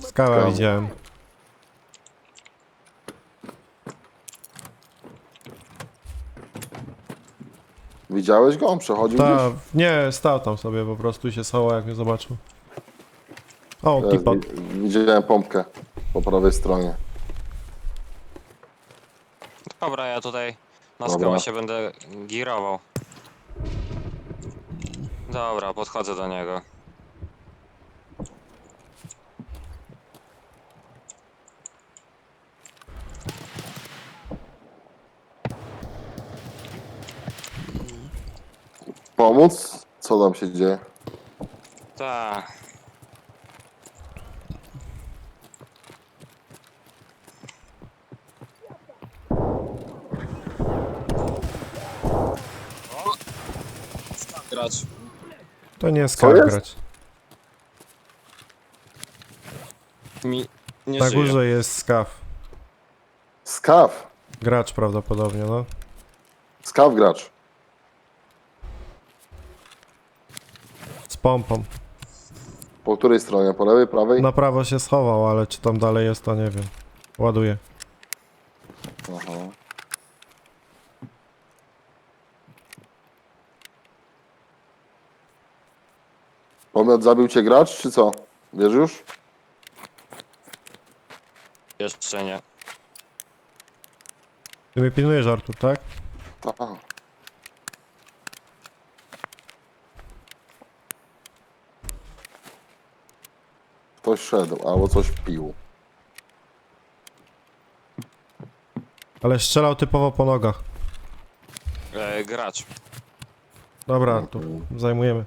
Skałę Skał. Widziałeś go? On przechodził Ta, gdzieś? nie, stał tam sobie po prostu i się schował jak mnie zobaczył. O, Ja tipa. wi- Widziałem pompkę po prawej stronie. Dobra, ja tutaj na Dobra. skałę się będę girował. Dobra, podchodzę do niego. Pomóc? Co tam się dzieje? Tak. Grać. To nie jest Co jest? grać. Mi nie Na żyje. górze jest skaw. Skaw! Gracz prawdopodobnie, no. Skaw gracz. Pompą. Po której stronie? Po lewej, prawej? Na prawo się schował, ale czy tam dalej jest, to nie wiem. Ładuję. Aha. Pomiot zabił cię gracz, czy co? Wiesz już? Jeszcze nie. Ty mnie pilnujesz, Artur, tak? Tak. Ktoś szedł, albo coś pił. Ale strzelał typowo po nogach. E, gracz. Dobra, Artur, zajmujemy.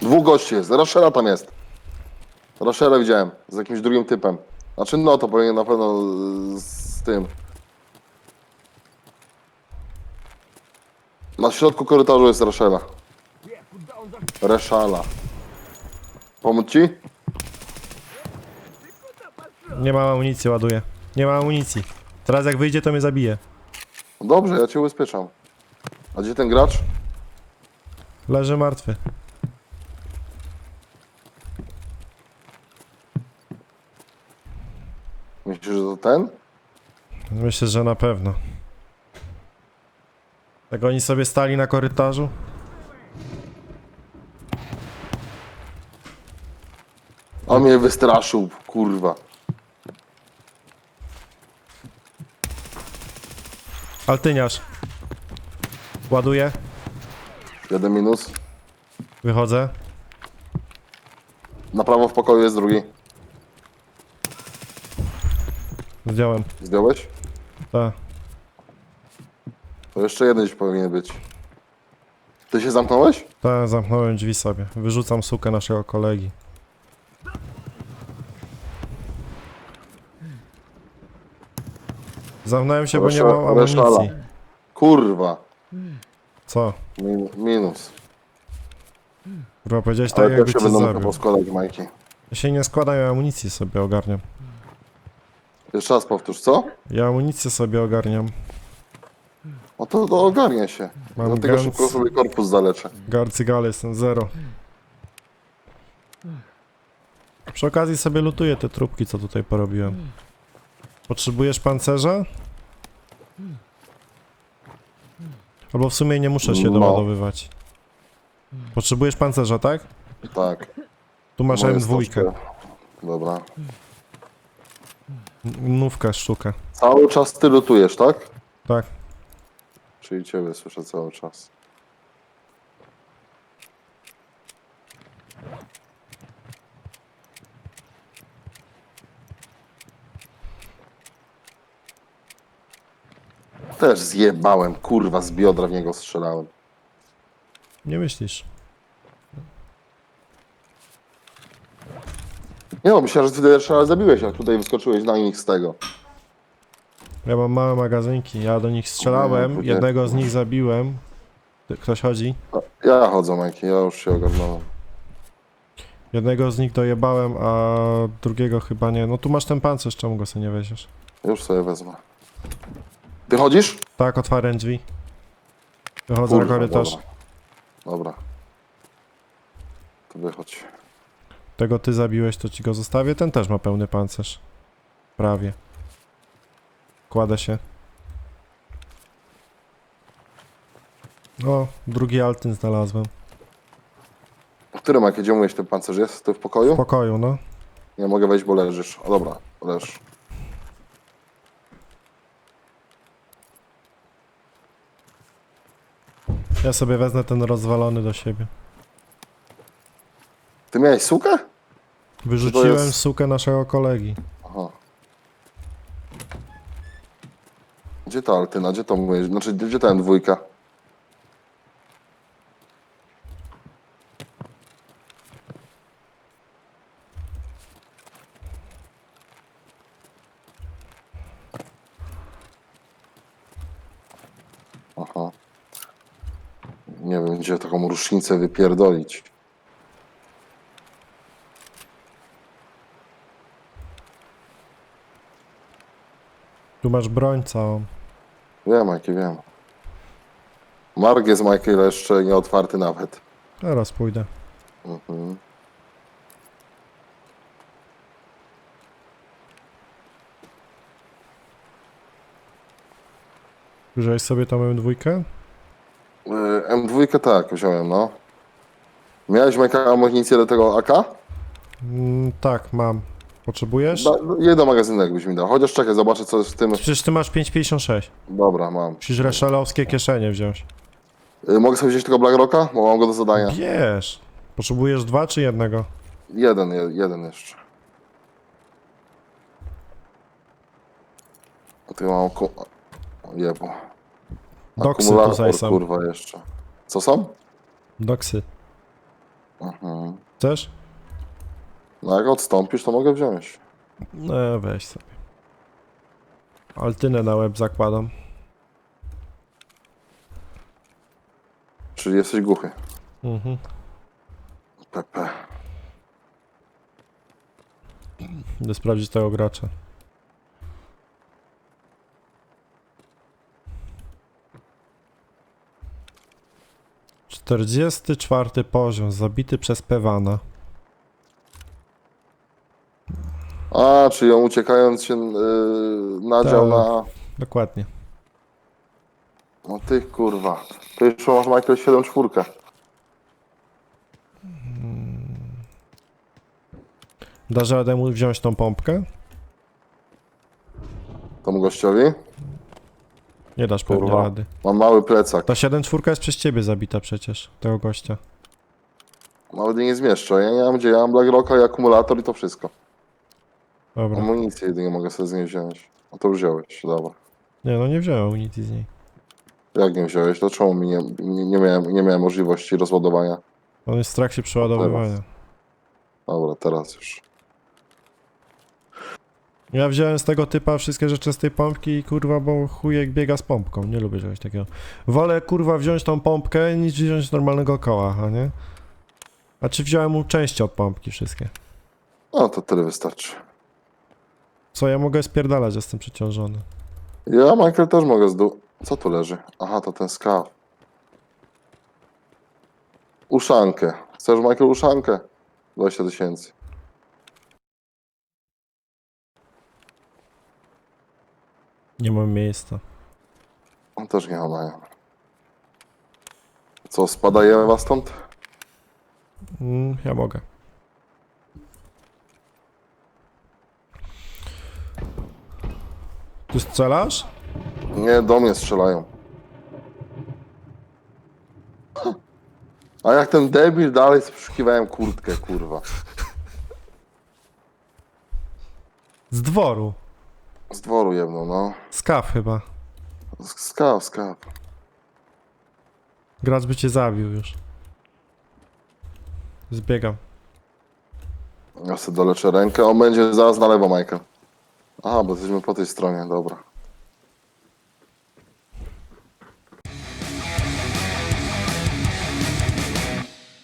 Dwóch gości jest. Rashera tam jest. Rashera widziałem. Z jakimś drugim typem. Znaczy, no to powinien na pewno z- tym. Na środku korytarzu jest Rashera. Reszala. Pomóc ci? Nie mam amunicji, ładuję. Nie mam amunicji. Teraz jak wyjdzie, to mnie zabije. Dobrze, ja cię ubezpieczam. A gdzie ten gracz? Leży martwy. Myślisz, że to ten? Myślę, że na pewno. Tak oni sobie stali na korytarzu? A mnie wystraszył, kurwa. Altyniarz. Ładuję. Jeden minus. Wychodzę. Na prawo w pokoju jest drugi. Zdjąłem. Zdjąłeś? Tak. To jeszcze jeden gdzieś powinien być. Ty się zamknąłeś? Tak, zamknąłem drzwi sobie. Wyrzucam sukę naszego kolegi. Zamknąłem się, bo nie mam amunicji. Kurwa. Co? Min minus. Kurwa, powiedziałeś Ale tak, jakby się cię będą zabił. poskładać majki. Ja się nie składam, ja amunicję sobie ogarniam. Jeszcze raz powtórz, co? Ja amunicję sobie ogarniam. No to, to ogarnia się. Mam Dlatego gans. szybko sobie korpus zaleczę. Garcygale jestem zero. Przy okazji sobie lutuję te trupki, co tutaj porobiłem. Potrzebujesz pancerza? Albo w sumie nie muszę się No. doładowywać. Potrzebujesz pancerza, tak? Tak. Tu masz Moje M2. stożkę. Dobra. Nówkę sztukę. Cały czas ty lutujesz, tak? Tak. Czyli ciebie słyszę cały czas. Też zjebałem, kurwa, z biodra w niego strzelałem. Nie myślisz. Nie no, myślałem, że ty raz zabiłeś, jak tutaj wyskoczyłeś na nich z tego. Ja mam małe magazynki, ja do nich strzelałem, Nie, jednego z nich zabiłem. Ty- Ktoś chodzi? Ja chodzę, Majki, ja już się ogarnąłem. Jednego z nich dojebałem, a drugiego chyba nie. No tu masz ten pancerz, czemu go sobie nie weźmiesz? Już sobie wezmę. Ty chodzisz? Tak, otwarłem drzwi. Wychodzę na Kurwa, korytarz. Dobra. dobra. To wychodź. Tego ty zabiłeś, to ci go zostawię. Ten też ma pełny pancerz. Prawie. Kładę się. O, drugi altyn znalazłem. W którym, jak gdzie mówisz, ten pancerz jest? Ty w W pokoju? pokoju, no. Nie mogę wejść, bo leżysz. O dobra, leż. Ja sobie wezmę ten rozwalony do siebie. Ty miałeś sukę? Wyrzuciłem jest- sukę naszego kolegi. Aha. Gdzie ta Altyna? Gdzie to mówisz? Znaczy, gdzie ta M2? Aha. Nie wiem, gdzie taką rusznicę wypierdolić. Tu masz broń całą. Wiem, jaki wiem. Mark jest Michael jeszcze nie otwarty nawet. Teraz pójdę. Mhm. Wziąłeś sobie tą M2? Y, M2 tak, wziąłem, no. Miałeś Michael amunicję do tego AK? Mm, tak, mam. Potrzebujesz? Da, jeden magazynek byś mi dał. Chociaż czekaj, zobaczę co jest w tym. Przecież ty masz 5,56. Dobra, mam. Musisz reszelowskie kieszenie wziąć. Y, mogę sobie wziąć tego Black Rocka? Bo mam go do zadania. Wiesz. Potrzebujesz dwa czy jednego? Jeden, je, jeden jeszcze. A tu mam ku... o, Jebo. Doksy tutaj są. kurwa, jeszcze. Co są? Doksy. Mhm. Chcesz? No jak odstąpisz, to mogę wziąć. No weź sobie. Altynę na łeb zakładam. Czyli jesteś głuchy. Mhm. PP. Idę sprawdzić tego gracza. Czterdziesty czwarty poziom, zabity przez Pewana. A, czyli on uciekając się yy, nadział Tak. na... Dokładnie. No ty kurwa. To już masz Michael 7 czwórkę. Dasz radę mu wziąć tą pompkę? Temu gościowi. Nie dasz pewnie Kurwa. rady. Mam mały plecak. Ta 7 czwórka jest przez ciebie zabita przecież, tego gościa. Nawet jej nie zmieszczę. Ja nie mam gdzie. Ja mam Black Rocka i akumulator i to wszystko. Dobra. Amunicję jedynie mogę sobie z niej wziąć. A to już wziąłeś. Dobra. Nie no, nie wziąłem amunicji z niej. Jak nie wziąłeś? To czemu mi nie, nie, nie, miałem, nie miałem możliwości rozładowania? On jest w trakcie przeładowywania. Dobra, teraz już. Ja wziąłem z tego typa wszystkie rzeczy z tej pompki i kurwa, bo chujek biega z pompką. Nie lubię czegoś takiego. Wolę kurwa wziąć tą pompkę niż wziąć normalnego koła, a nie? A czy wziąłem mu części od pompki wszystkie? No to tyle wystarczy. Co ja mogę spierdalać, jestem przeciążony. Ja, Michael, też mogę zdu... Co tu leży? Aha, to ten skaw. Uszankę. Chcesz, Michael, uszankę? 20 tysięcy. Nie mam miejsca. On też nie ma. Co, spadaje was stąd? Mm, ja mogę. Ty strzelasz? Nie, do mnie strzelają. A jak ten debil dalej przeszukiwałem kurtkę, kurwa. Z dworu. Z dworu jedną, no. Skaw chyba. Skaw, skaw. Gracz by cię zabił już. Zbiegam. Ja sobie doleczę rękę. On będzie zaraz na lewo, Michael. Aha, bo jesteśmy po tej stronie, dobra.